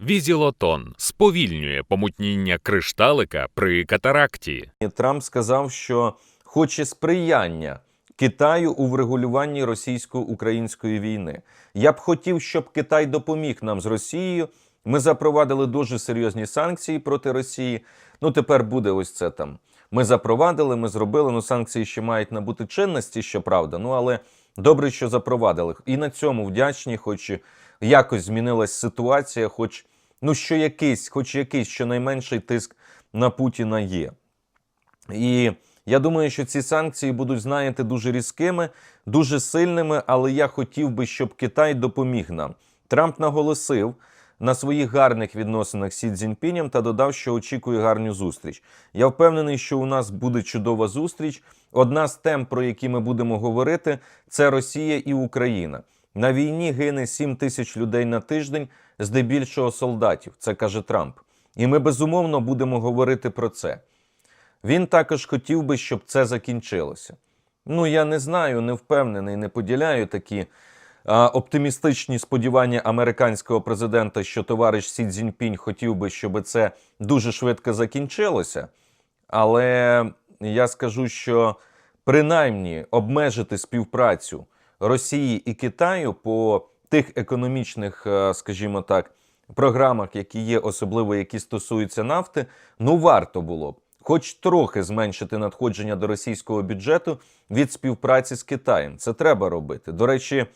Візілотон сповільнює помутніння кришталика при катаракті. Трамп сказав, що хоче сприяння Китаю у врегулюванні російсько-української війни. Я б хотів, щоб Китай допоміг нам з Росією. Ми запровадили дуже серйозні санкції проти Росії. Ну тепер буде ось це там. Ми запровадили, ми зробили. Ну санкції ще мають набути чинності, щоправда. Ну але добре, що запровадили. І на цьому вдячні, хоч якось змінилась ситуація, хоч ну що якийсь, хоч якийсь щонайменший тиск на Путіна є. І я думаю, що ці санкції будуть, знаєте, дуже різкими, дуже сильними, але я хотів би, щоб Китай допоміг нам. Трамп наголосив на своїх гарних відносинах з Сі Цзіньпінем та додав, що очікує гарну зустріч. Я впевнений, що у нас буде чудова зустріч. Одна з тем, про які ми будемо говорити, це Росія і Україна. На війні гине 7 тисяч людей на тиждень, здебільшого солдатів. Це каже Трамп. І ми безумовно будемо говорити про це. Він також хотів би, щоб це закінчилося. Ну, я не знаю, не впевнений, не поділяю такі а, оптимістичні сподівання американського президента, що товариш Сі Цзіньпінь хотів би, щоб це дуже швидко закінчилося. Але я скажу, що принаймні обмежити співпрацю Росії і Китаю по тих економічних, е, скажімо так, програмах, які є, особливо які стосуються нафти, ну варто було б хоч трохи зменшити надходження до російського бюджету від співпраці з Китаєм. Це треба робити. До речі,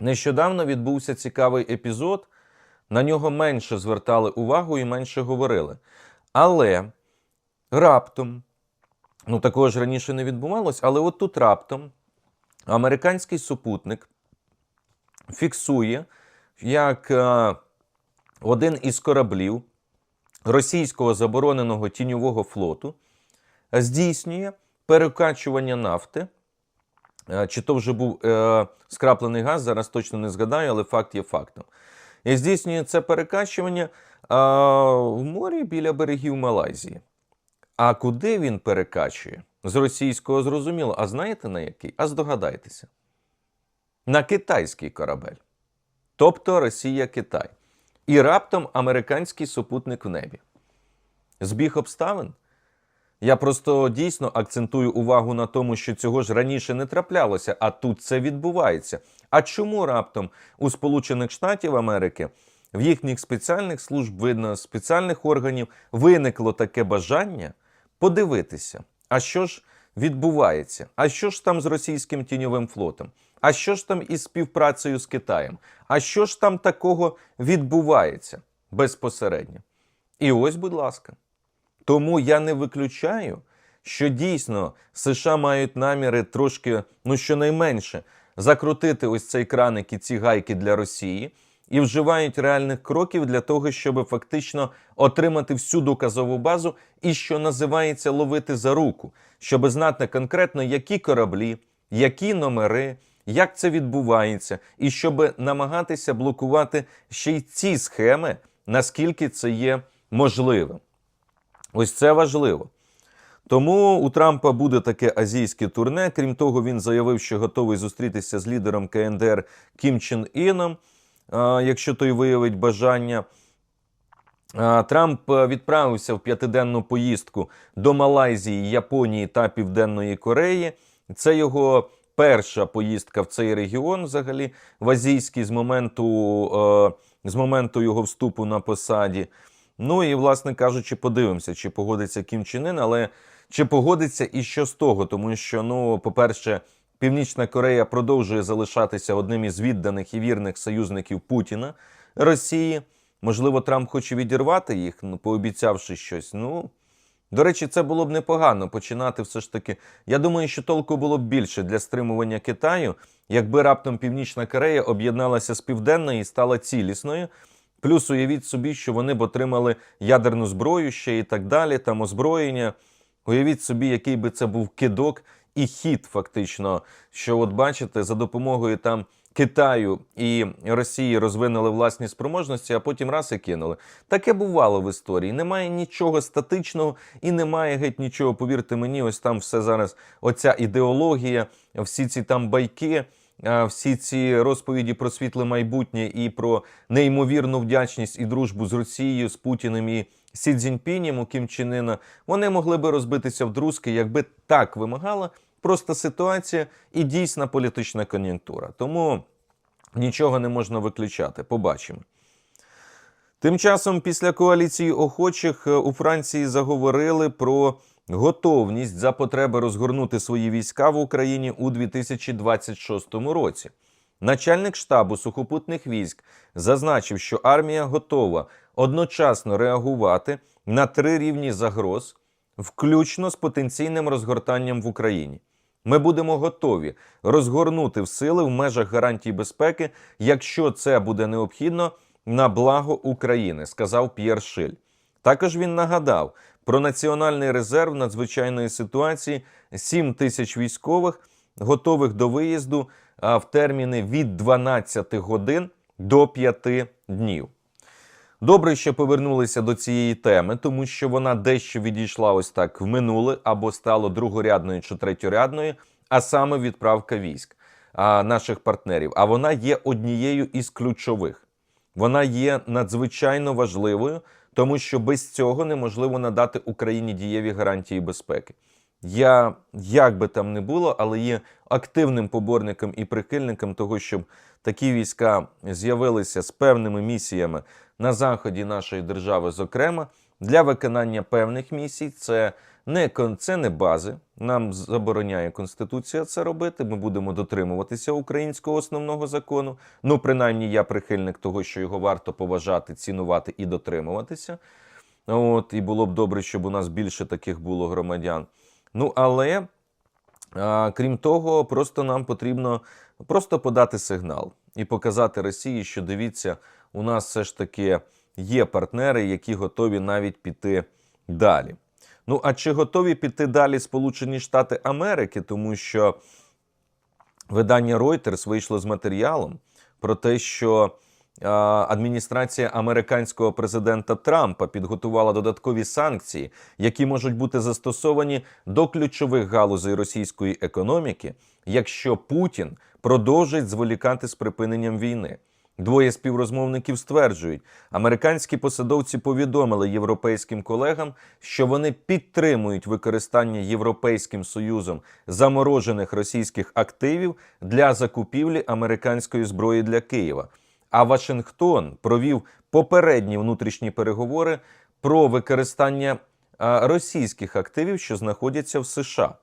нещодавно відбувся цікавий епізод. На нього менше звертали увагу і менше говорили. Але раптом, ну такого ж раніше не відбувалось, але от тут раптом американський супутник фіксує, як е, один із кораблів російського забороненого тіньового флоту здійснює перекачування нафти. Е, Чи то вже був е, скраплений газ, зараз точно не згадаю, але факт є фактом. І здійснює це перекачування е, в морі біля берегів Малайзії. А куди він перекачує? З російського зрозуміло. А знаєте на який? А здогадайтеся. На китайський корабель. Тобто Росія-Китай. І раптом американський супутник в небі. Збіг обставин? Я просто дійсно акцентую увагу на тому, що цього ж раніше не траплялося, а тут це відбувається. А чому раптом у Сполучених Штатів Америки в їхніх спеціальних служб, видно, спеціальних органів виникло таке бажання подивитися, а що ж відбувається? А що ж там з російським тіньовим флотом? А що ж там із співпрацею з Китаєм? А що ж там такого відбувається безпосередньо? І ось, будь ласка. Тому я не виключаю, що дійсно США мають наміри трошки, ну щонайменше, закрутити ось цей краник і ці гайки для Росії і вживають реальних кроків для того, щоб фактично отримати всю доказову базу і, що називається, ловити за руку, щоб знати конкретно, які кораблі, які номери, як це відбувається, і щоб намагатися блокувати ще й ці схеми, наскільки це є можливим. Ось це важливо. Тому у Трампа буде таке азійське турне. Крім того, він заявив, що готовий зустрітися з лідером КНДР Кім Чен Іном, якщо той виявить бажання. Трамп е, відправився в п'ятиденну поїздку до Малайзії, Японії та Південної Кореї. Це його перша поїздка в цей регіон, взагалі, в азійський з моменту, е, з моменту його вступу на посаді. Ну і, власне кажучи, подивимося, чи погодиться Кім Чен Ін, але чи погодиться і що з того, тому що, ну, по-перше, Північна Корея продовжує залишатися одним із відданих і вірних союзників Путіна Росії. Можливо, Трамп хоче відірвати їх, ну, пообіцявши щось. Ну, до речі, це було б непогано починати все ж таки. Я думаю, що толку було б більше для стримування Китаю, якби раптом Північна Корея об'єдналася з Південною і стала цілісною. Плюс уявіть собі, що вони б отримали ядерну зброю ще і так далі, там озброєння. Уявіть собі, який би це був кидок і хід, фактично. Що, от бачите, за допомогою там Китаю і Росії розвинули власні спроможності, а потім раз і кинули. Таке бувало в історії. Немає нічого статичного і немає геть нічого. Повірте мені, ось там все зараз. Оця ідеологія, всі ці там байки. Всі ці розповіді про світле майбутнє і про неймовірну вдячність і дружбу з Росією, з Путіним і Сі Цзіньпінем у Кім Чен Іна, вони могли би розбитися в друзки, якби так вимагала просто ситуація і дійсна політична кон'юнктура. Тому нічого не можна виключати. Побачимо. Тим часом, після коаліції охочих е, у Франції заговорили про готовність за потреби розгорнути свої війська в Україні у 2026 році. Начальник штабу сухопутних військ зазначив, що армія готова одночасно реагувати на три рівні загроз, включно з потенційним розгортанням в Україні. Ми будемо готові розгорнути в сили в межах гарантій безпеки, якщо це буде необхідно на благо України, сказав П'єр Шиль. Також він нагадав про національний резерв надзвичайної ситуації 7 тисяч військових, готових до виїзду в терміни від 12 годин до 5 днів. Добре, що повернулися до цієї теми, тому що вона дещо відійшла ось так в минуле або стало другорядною чи третьорядною, а саме відправка військ наших партнерів. А вона є однією із ключових. Вона є надзвичайно важливою, тому що без цього неможливо надати Україні дієві гарантії безпеки. Я як би там не було, але є активним поборником і прихильником того, щоб такі війська з'явилися з певними місіями на заході нашої держави, зокрема для виконання певних місій. Це не це не бази. Нам забороняє конституція це робити. Ми будемо дотримуватися українського основного закону. Ну, принаймні, я прихильник того, що його варто поважати, цінувати і дотримуватися. От і було б добре, щоб у нас більше таких було громадян. Ну але а, крім того, просто нам потрібно просто подати сигнал і показати Росії, що дивіться, у нас все ж таки є партнери, які готові навіть піти далі. Ну а чи готові піти далі Сполучені Штати Америки, тому що видання Reuters вийшло з матеріалом про те, що адміністрація американського президента Трампа підготувала додаткові санкції, які можуть бути застосовані до ключових галузей російської економіки, якщо Путін продовжить зволікати з припиненням війни. Двоє співрозмовників стверджують, американські посадовці повідомили європейським колегам, що вони підтримують використання Європейським Союзом заморожених російських активів для закупівлі американської зброї для Києва. А Вашингтон провів попередні внутрішні переговори про використання російських активів, що знаходяться в США.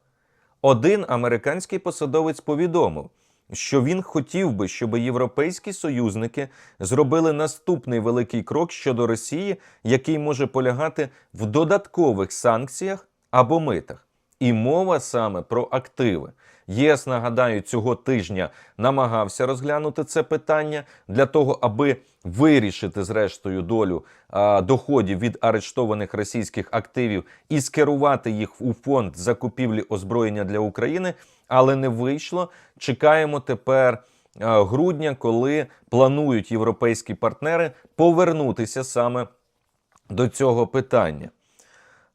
Один американський посадовець повідомив, що він хотів би, щоб європейські союзники зробили наступний великий крок щодо Росії, який може полягати в додаткових санкціях або митах. І мова саме про активи. ЄС, нагадаю, цього тижня намагався розглянути це питання для того, аби вирішити зрештою долю а, доходів від арештованих російських активів і скерувати їх у фонд закупівлі озброєння для України, але не вийшло. Чекаємо тепер грудня, коли планують європейські партнери повернутися саме до цього питання.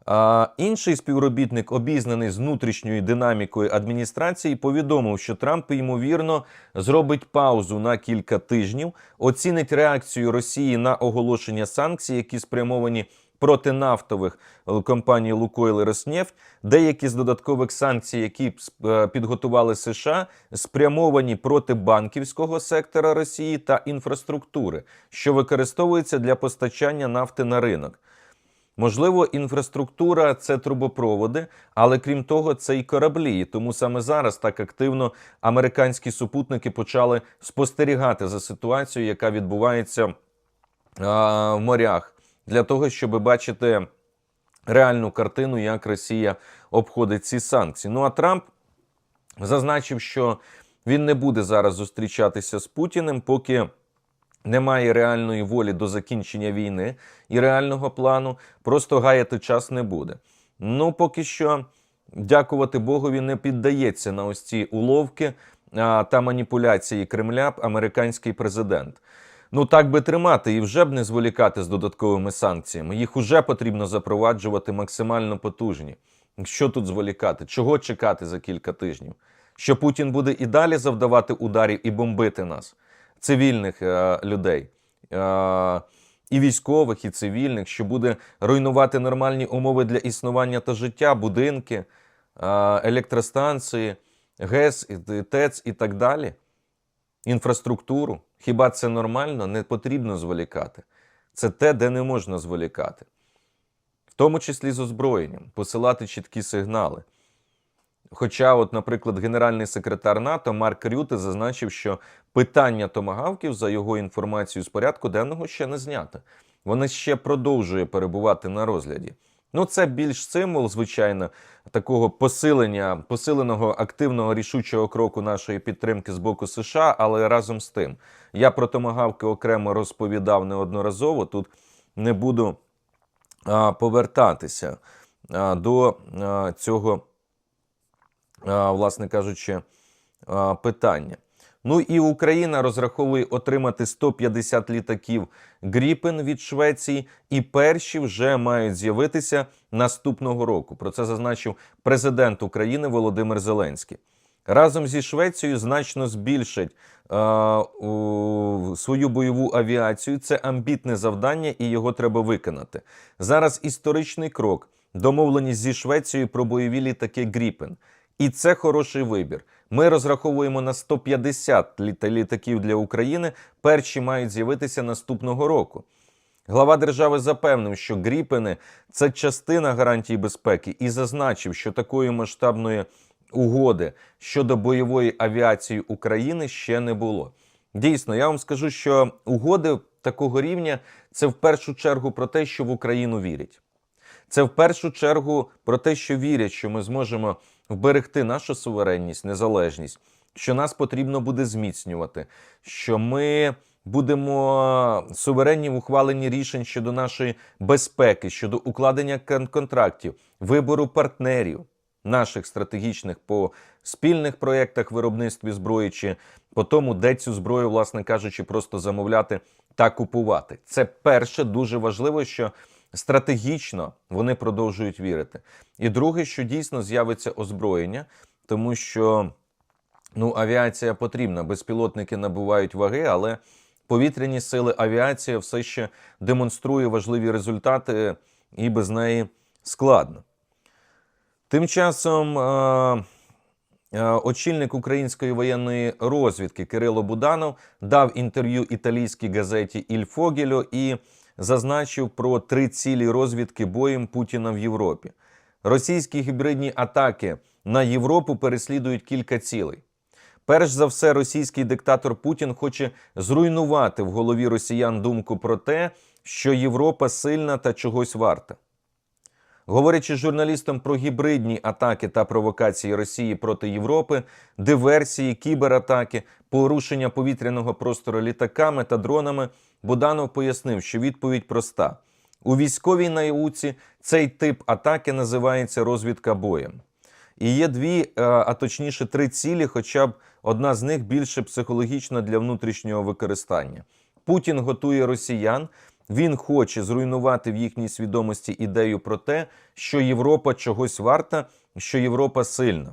А інший співробітник, обізнаний з внутрішньою динамікою адміністрації, повідомив, що Трамп ймовірно зробить паузу на кілька тижнів, оцінить реакцію Росії на оголошення санкцій, які спрямовані проти нафтових компаній Лукойл і Роснефть. Деякі з додаткових санкцій, які е, підготували США, спрямовані проти банківського сектора Росії та інфраструктури, що використовується для постачання нафти на ринок. Можливо, інфраструктура це трубопроводи, але крім того, це і кораблі. І Тому саме зараз так активно американські супутники почали спостерігати за ситуацією, яка відбувається а, в морях, для того, щоб бачити реальну картину, як Росія обходить ці санкції. Ну а Трамп зазначив, що він не буде зараз зустрічатися з Путіним, поки немає реальної волі до закінчення війни і реального плану, просто гаяти час не буде. Ну, поки що, дякувати Богові, не піддається на ось ці уловки та маніпуляції Кремля американський президент. Ну так би тримати і вже б не зволікати з додатковими санкціями. Їх уже потрібно запроваджувати максимально потужні. Що тут зволікати? Чого чекати за кілька тижнів? що Путін буде і далі завдавати ударів і бомбити нас, цивільних е, людей. Е, і військових, і цивільних, що буде руйнувати нормальні умови для існування та життя, будинки, е, електростанції, ГЕС, ТЕЦ і так далі. Інфраструктуру. Хіба це нормально? Не потрібно зволікати. Це те, де не можна зволікати. В тому числі з озброєнням, посилати чіткі сигнали. Хоча, от, наприклад, генеральний секретар НАТО Марк Рюте зазначив, що питання томагавків, за його інформацією з порядку денного, ще не знято. Воно ще продовжує перебувати на розгляді. Ну, це більш символ, звичайно, такого посилення, посиленого активного рішучого кроку нашої підтримки з боку США, але разом з тим, я про томагавки окремо розповідав неодноразово. Тут не буду а, повертатися а, до а, цього власне кажучи, питання. Ну і Україна розраховує отримати 150 літаків Гріпен від Швеції, і перші вже мають з'явитися наступного року. Про це зазначив президент України Володимир Зеленський. Разом зі Швецією значно збільшать е, у, свою бойову авіацію. Це амбітне завдання, і його треба виконати. Зараз історичний крок. Домовленість зі Швецією про бойові літаки Гріпен. І це хороший вибір. Ми розраховуємо на 150 літа- літаків для України. Перші мають з'явитися наступного року. Глава держави запевнив, що Гріпени це частина гарантії безпеки і зазначив, що такої масштабної угоди щодо бойової авіації України ще не було. Дійсно, я вам скажу, що угоди такого рівня це в першу чергу про те, що в Україну вірять. Це в першу чергу про те, що вірять, що ми зможемо вберегти нашу суверенність, незалежність, що нас потрібно буде зміцнювати, що ми будемо суверенні в ухваленні рішень щодо нашої безпеки, щодо укладення кон- контрактів, вибору партнерів наших стратегічних по спільних проєктах виробництві зброї чи по тому, де цю зброю, власне кажучи, просто замовляти та купувати. Це перше дуже важливо, що стратегічно вони продовжують вірити. І друге, що дійсно з'явиться озброєння, тому що ну, авіація потрібна. Безпілотники набувають ваги, але повітряні сили авіація все ще демонструє важливі результати, і без неї складно. Тим часом е, е, очільник української воєнної розвідки Кирило Буданов дав інтерв'ю італійській газеті Іль і зазначив про три цілі розвідки боєм Путіна в Європі. Російські гібридні атаки на Європу переслідують кілька цілей. Перш за все, російський диктатор Путін хоче зруйнувати в голові росіян думку про те, що Європа сильна та чогось варта. Говорячи з журналістам про гібридні атаки та провокації Росії проти Європи, диверсії, кібератаки, порушення повітряного простору літаками та дронами, Буданов пояснив, що відповідь проста: у військовій науці цей тип атаки називається розвідка боєм. І є дві, е, а точніше три цілі, хоча б одна з них більше психологічна для внутрішнього використання. Путін готує росіян. Він хоче зруйнувати в їхній свідомості ідею про те, що Європа чогось варта, що Європа сильна.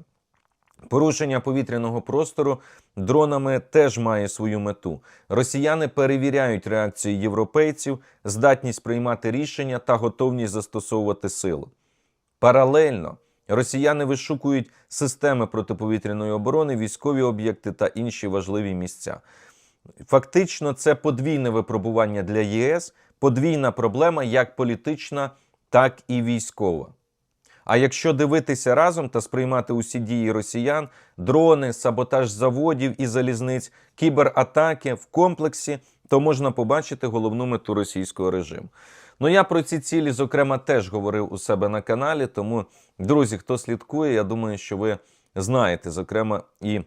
Порушення повітряного простору дронами теж має свою мету. Росіяни перевіряють реакцію європейців, здатність приймати рішення та готовність застосовувати силу. Паралельно росіяни вишукують системи протиповітряної оборони, військові об'єкти та інші важливі місця. Фактично, це подвійне випробування для ЄС, подвійна проблема як політична, так і військова. А якщо дивитися разом та сприймати усі дії росіян, дрони, саботаж заводів і залізниць, кібератаки в комплексі, то можна побачити головну мету російського режиму. Ну я про ці цілі, зокрема, теж говорив у себе на каналі. Тому, друзі, хто слідкує, я думаю, що ви знаєте, зокрема, і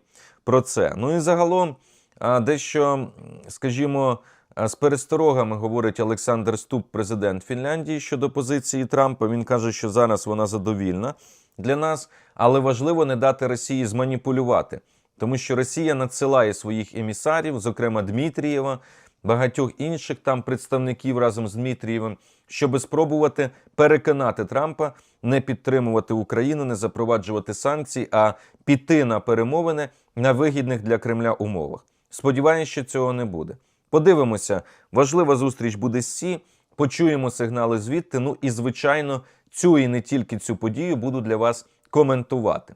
про це. Ну і загалом, дещо, скажімо, з пересторогами говорить Олександр Ступ, президент Фінляндії, щодо позиції Трампа. Він каже, що зараз вона задовільна для нас, але важливо не дати Росії зманіпулювати, тому що Росія надсилає своїх емісарів, зокрема Дмитрієва, багатьох інших там представників разом з Дмитрієвим, щоб спробувати переконати Трампа не підтримувати Україну, не запроваджувати санкції, а піти на перемовини на вигідних для Кремля умовах. Сподіваюся, що цього не буде. Подивимося, важлива зустріч буде Сі. Почуємо сигнали звідти. Ну і звичайно, цю і не тільки цю подію буду для вас коментувати.